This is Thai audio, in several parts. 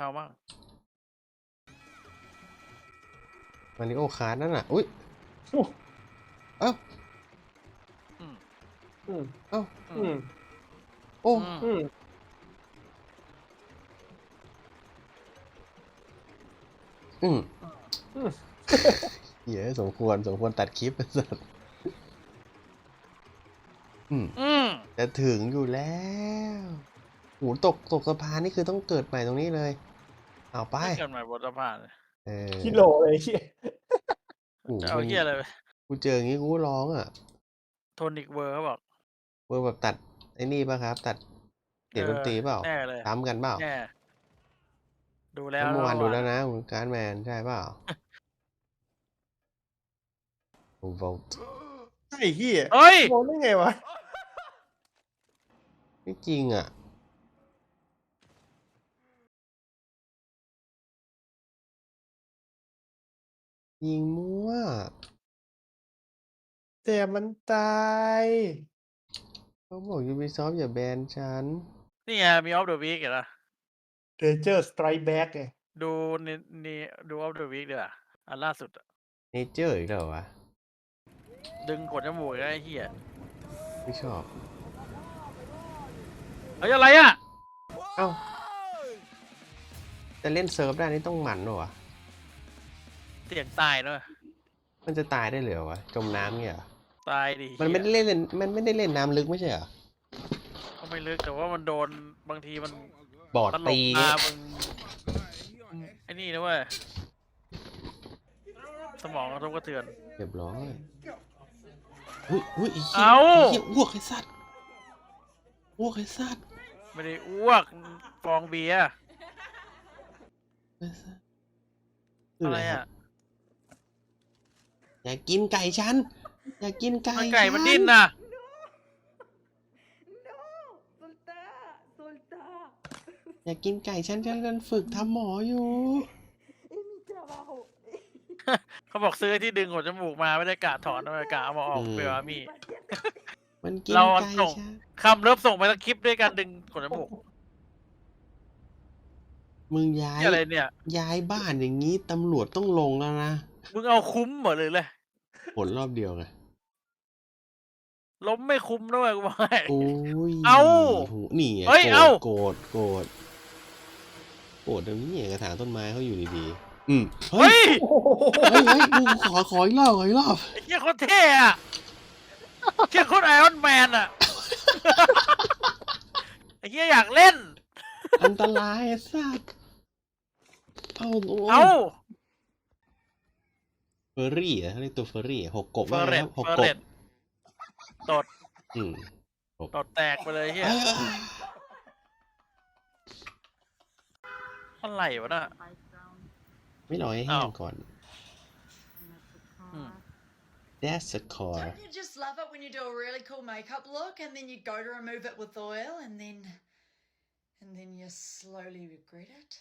เขาบ้างมันนี่โอคาร์ดนั่นน่ะ อุ้ยโอ้เอ้าอืมอืมเอ้าอือืมมโอ้อืมอืมอืมอืมเหี้ยสมควร สมควรตัดคลิปสัตว์อืมอืมจะถึงอยู่แล้วโหตกตกสะพานนี่คือต้องเกิดใหม่ตรงนี้เลย เอาไปไม่เกินใหม่บนสะพานเลยเออกิโลเลยเชี่ยโอ้โหจะเอามันเฮียอะไรไปกูเจออย่างงี้กูก็ร้องอะโทนิกเวอร์เขาบอกเวอร์แบบตัดไอ้นี่ป่ะครับ ตัดเสียงดนตรีเปล่าแน่เลยซ้ำกันเปล่าแน่ดูแล้วเมื่อวานดูแล้วนะคุณการ์ดแมนใช่เปล่าโอ้โหไอ้เหี้ยเฮ้ยมองได้ไงวะไม่จริงอะ ยิงมั่วแต่มันตายเขาบอก Ubisoft อย่าแบนฉัน นี่ไงมีออฟเดอะวีคเหรอเดเจอร์สไตรแบ็กไงดูนี่นี่ดูออฟเดอะวีคดีกว่าอันล่าสุดอะเนเจอร์อีกแล้วเหรอวะ ดึงขนจมูกได้ไอ้เฮียไม่ชอบ เฮ้ยอะไรอะ เอ้า จะเล่นเซิร์ฟได้นี่ต้องหมันเหรอวะ เสียงตายเนอะมันจะตายได้เลยเหรอวะ จมน้ำเงี้ยเหรอตายดิมันไม่เหี้ได้ยเล่นมันไม่ได้เล่นน้ำลึกไม่ใช่เหรอ ก็ไม่ลึกแต่ว่ามันโดนบางทีมันบอดตลตีกเงี้มายมึงไอ้นี่นะเว้ยสมองกระทบกระเทือน เรียบร้อยอุ้ยอุ้ยไอ้เหี้ยเอ้า ไอ้เหี้ยอ้วกไอ้สัตว์อ้วกไอ้สัตว์ไม่ได้อ้วกฟองเบียร์ไอ้สัตว์อะไรคอะบ อยากกินไก่ฉัน อยากกินไก่มันไก่มันฉัดิ้นน่ะ No, soltá, soltá. อยากกินไก่ฉันฉันกำลังฝึกทำหมออยู่ Es mi trabajo. เขาบอกซื้อที่ดึงขนจมูกมาไม่ได้กะถอนเอากะเอามาออกอืม เปลวามีมันกินเราไก่ส่ง ฉันคำเริ่มส่งไปแล้วคลิปด้วยการดึงขนจมูกมึงย้าย นี่อะไรเนี่ย ย้ายบ้านอย่างนี้ตำรวจต้องลงแล้วนะ มึงเอาคุ้มเหมดเลยเลยผลรอบเดียวไงล้มไม่คุ้มด้วยกูบอกให้ โอ้ยเอ้าโหนี่ไงเฮ้ยโกรธเอ้าโกรธโกรธโกรธตรงนี้กระถางต้นไม้เขาอยู่ดีๆอืมเฮ้เฮ้ยยโอ้โหเฮ้ยเฮ้ยกูขอขออีกรอบขออีกรอบไอ้เหี้ยโคตรเท่อะเหี้ยโคตรไอรอนแมนอะไอ้เหี้ยอยากเล่น อันตรายไอ้สัสเอาโอ้ยเอ้าเฟ อร์รี่อะเขาเรียกตัวเฟอร์รี่หกกบเฟอว่าร์ไงเรคตรับหกเฟอร์กเรบตตดอืมตดแตกไปเลยเหี้ยเอ้ยอะไรวะน่ะ ไม่รอให้แห้อ้างวก่อน Hmm. That's a car Don't you just love it when you do a really cool makeup look and then you go to remove it with oil and then and then you slowly regret it?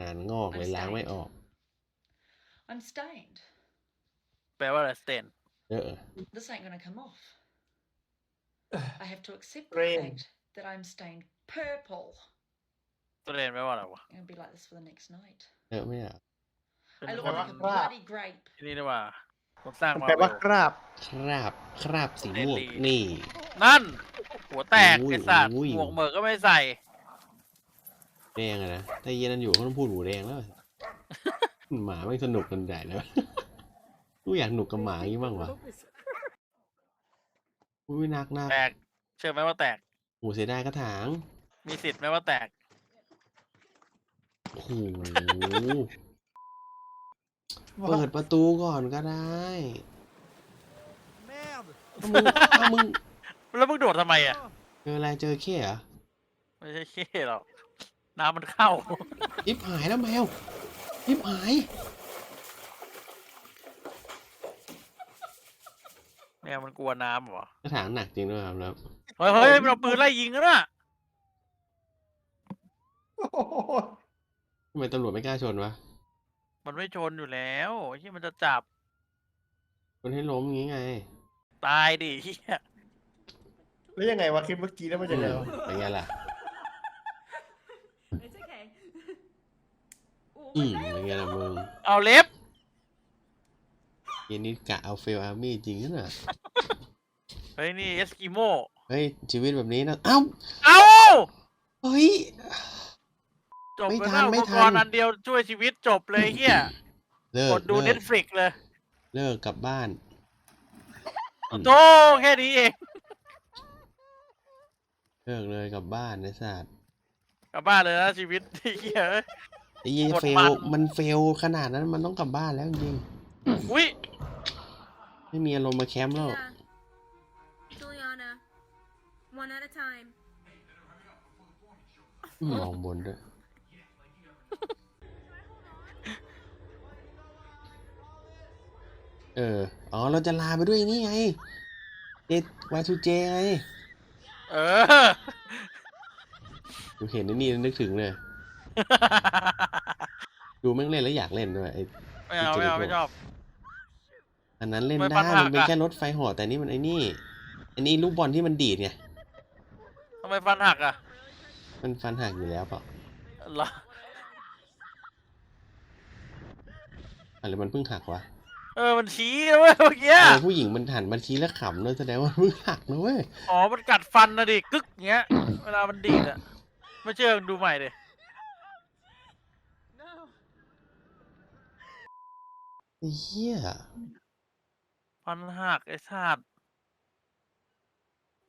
งานงอกเลยล้างไม่ออก I'm stained. แปลว่าอะไรสเตนเออ This ain't gonna come off. I have to accept the Rain. fact that I'm stained purple. สเตนแปลว่าอะไรวะ I'm gonna be like this for the next night. เออไม่อะเป็น I look คน like a Crap. bloody grape. ที่นี่ดีกว่าคนสร้างมันมาแปลว่าเวลกราบ คราบ คราบสีม่วงเดลี่นี่ นั่น หัวแตกอุ้ยไอ้สัตว์อุ้ย หมวกเหมือกก็ไม่ใส่ แดงอะนะถ้าเย็นนั้นอยู่เขาต้องพูดหมูแดงแล้ว หมาไม่สนุกกันใหญ่แล้วกูอยากหนุกกับหมาอย่างนี้บ้างวะอุ้ยหนักหนักแตกเชื่อไหมว่าแตกโอ้เสียดายกระถาง มีสิทธิ์ไหมว่าแตกโอ้โหเปิดประตูก่อนก็ได้ถ้ามึงถ้ามึงแล้วมึงโดดทำไมอะเจออะไรเจอเข้เหรอไม่ใช่เข้หรอกน้ำมันเข้ายิบหายแล้วแมว ยิบหายแมวมันกลัวน้ำเหรอกระถางหนักจริงด้วยครับแล้วเฮ้ยเฮ้ยมันเอาปืนไล่ยิงกันน่ะโอ้โหทำไมตำรวจไม่กล้าชนวะมันไม่ชนอยู่แล้วที่มันจะจับชนให้ล้มอย่างงี้ไงตายดิเฮียแล้วยังไงวะคลิปเมื่อกี้แล้วมันจะไงวะ เป็นไงล่ะ อืมเป็นไงล่ะมึงเอาเล็บเกมนี้กะเอาเฟลอาร์มี่จริงนะเฮ้ยนี่เอสกิโม เฮ้ย ชีวิตแบบนี้นะเอ้าเอ้า เฮ้ย จบไม่ไปทัแล้นวไม่อุปทักนรณ์อันเดียวช่วยชีวิตจบเลยเฮียเลิกกดดูเลิเน็กตฟลิกเลยเลิกกลับบ้านอืมโตแค่นี้เองเลิกเลยกลับบ้านไอ้สัตว์กลับบ้านเลยนะชีวิตเฮียเอ้ย ไอ้ยี่กดเฟมัลนมันเฟลขนาดนั้นมันต้องกลับบ้านแล้วจริงอุ้ยๆไม่มีอารมณ์มาแคมป์แล้ว Juliana. One at a time. อืมมองบนด้วย เออ อ๋อ เราจะลาไปด้วยนี่ไงเจวายทูเจไงเออดูเห็นไอ้นี่แล้วนึกถึงเลย ดูแม่งเล่นแล้วอยากเล่นด้วยไอ้ไม่เอาไม่เอาไม่ชอบ อันนั้นเล่นไม่ได้ปัญหามันเป็นอะแค่รถไฟเหอแต่นี่มันไอ้นี่อันนี้ลูกบอลที่มันดีดไงทำไมฟันหักอะ มันฟันหักอยู่แล้วเปล่าเหรออะไรมันเพิ่งหักวะ เออ มันชี้นะเว้ยเมื่อกี้เออผู้หญิงมันหันมาทีแล้วขำเลยแสดงว่ามันเพิ่งหักนะเว้ย อ๋อ มันกัดฟันนะดิ กึกเงี้ย เวลามันดีดอะ ไม่เชื่อมึงดูใหม่ดิ ไอ้เหี้ยฟันหักไอ้สัตว์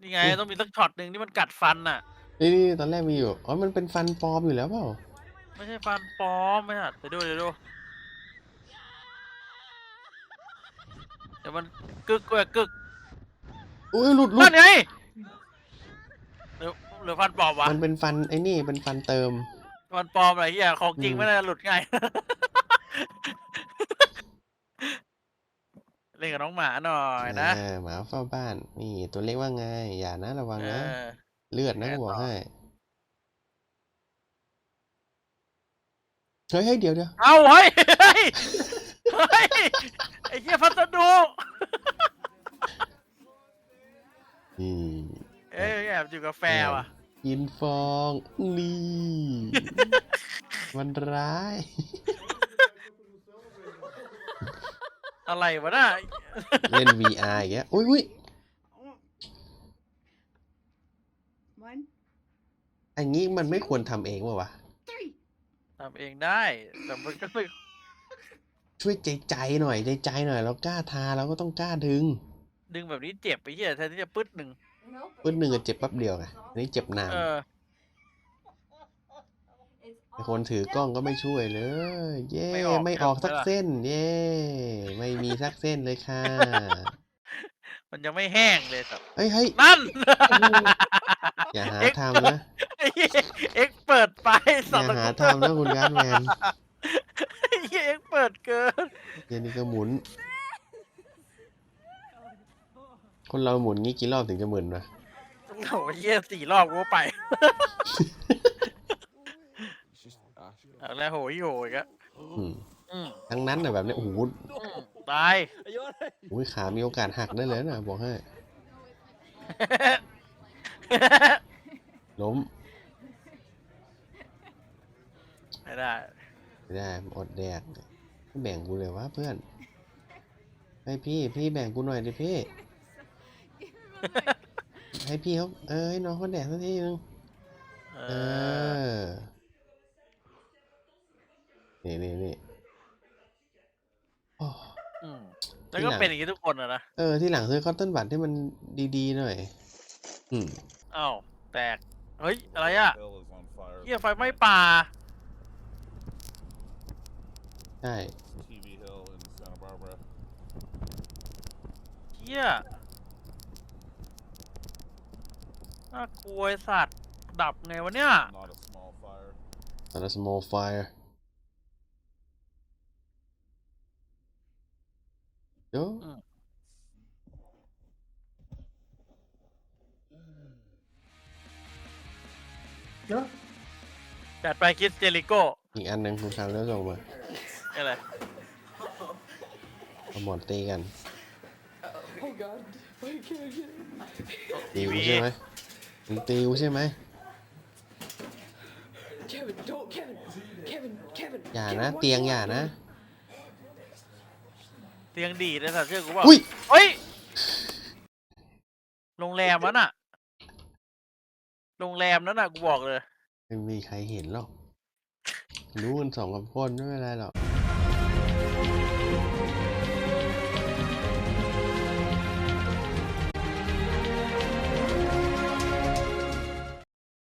นี่ไงต้องมีสักช็อตหนึ่งที่มันกัดฟันน่ะ นี่นี่ตอนแรกมีอยู่ อ๋อ มันเป็นฟันปลอมอยู่แล้วเปล่า ไม่ใช่ฟันปลอมไม่ใช่เดี๋ยวดูเดี๋ยวดูเดี๋ยวมันกึกเว้ยกึกอุ้ยหลุดหลุนั่ดนไงหรือหรือฟันปลอมวะมันเป็นฟันไอ้นี่เป็นฟันเติม ฟันปลอมอะไรเหี้ยของจริงอืมไม่ได้หลุดง่าย เล่ นกับน้องหมาหน่อยนะเออหมาเฝ้าบ้าน นี่ ตัวเล็กว่าไง อย่านะระวังเอนะอเลือดนะแน่กูบอกต่อให้เฮ้ยเฮ้ยเดี๋ยวเดี๋ยวเอาเฮ้ยเฮ้ยเฮ้ยไอ้เหี้ยพัสดุอืมเอ้ยแอบอยู่กับแฟว่ะ กินฟองนี่มันร้าย อะไรวะน่ะ เล่น VR อีกแล้วอุ้ยอุ้ย One, อันนี้มันไม่ควรทำเองวะวะ three. ทำเองได้ แต่มันก็ไม่ช่วยใจใจหน่อยใจใจหน่อยเรากล้าทาเราก็ต้องกล้าดึง ดึงแบบนี้เจ็บไปเหี้ยแทนที่จะปึ๊ดหนึ่งปื้นหนึ่งก็เจ็บแป๊บเดียวไงอันนี้เจ็บนาน เออ ไอคนถือกล้องก็ไม่ช่วยเลย เย่ไม่ออก ไม่ออกสักใช่ปะเส้น เย่ไม่มีสักเส้นเลยค่ะ มันยังไม่แห้งเลยสัตว์เฮ้ยเฮ้ยนั่น อย่าหาเอ็กทำนะ ไอ้เหี้ยเอ็กเปิดไปอสัตย่าว์หาทำนะคุณการ์ดแมนไอ้เหี้ยเอ็กเปิดเกินเดี๋ยวนี้ก็หมุน คนเราหมุนงี้กี่รอบถึงจะหมื่นวะ โอ้โหเหี้ยสี่รอบกูก็ไปเอา แล้วโหยโหยกะอืมอืมทั้งนั้นน่ะแบบเนี้ยโอ้โหอืมตายโอ้ยขามีโอกาสหักได้เลยนะบอกให้ ล้มไม่ได้ ไม่ได้อดแดกไม่แบ่งกูเลยวะเพื่อนให้พี่พี่แบ่งกูหน่อยดิพี่ ให้พี่เขาเออให้น้องเขาแดกสักทีนึง เอเอออ นี่นี่นี่โอ้อืมแล้วก็เป็นอย่างนี้ทุกคนอะนะเออ ที่หลังซื้อคอตตอนบัตที่มันดีๆหน่อย อืม อ้าวแตก เฮ้ย อะไรอะ Hill is on fire. เหี้ยไฟไหม้ป่า ใช่ TV Hill in Santa Barbara. เหี้ยน่ากลัวไอ้สัตว์ ดับไงวะเนี่ย Not a small fire. not a small fire เดี๋ยวอืมเนาะจัดไปคิดเจริโก้อีกอันหนึ่งคุณคาร์ลส่งมาอะไรเอาหมอนตีกัน Oh God, I can't get it. ตีกูใช่ไหมมึงตีกูใช่ไหม Kevin, don't, Kevin, Kevin, Kevin. อย่า Kevin, นะ watch เตียง out. อย่านะ เตียงดีดเลยสัตว์เชื่อกูเปล่าอุ้ย เฮ้ย โรงแรมนั้นน่ะ โรงแรมนั้นน่ะกูบอกเลย ไม่มีใครเห็นหรอกรู้กันสองกับคนไม่เป็นไรหรอก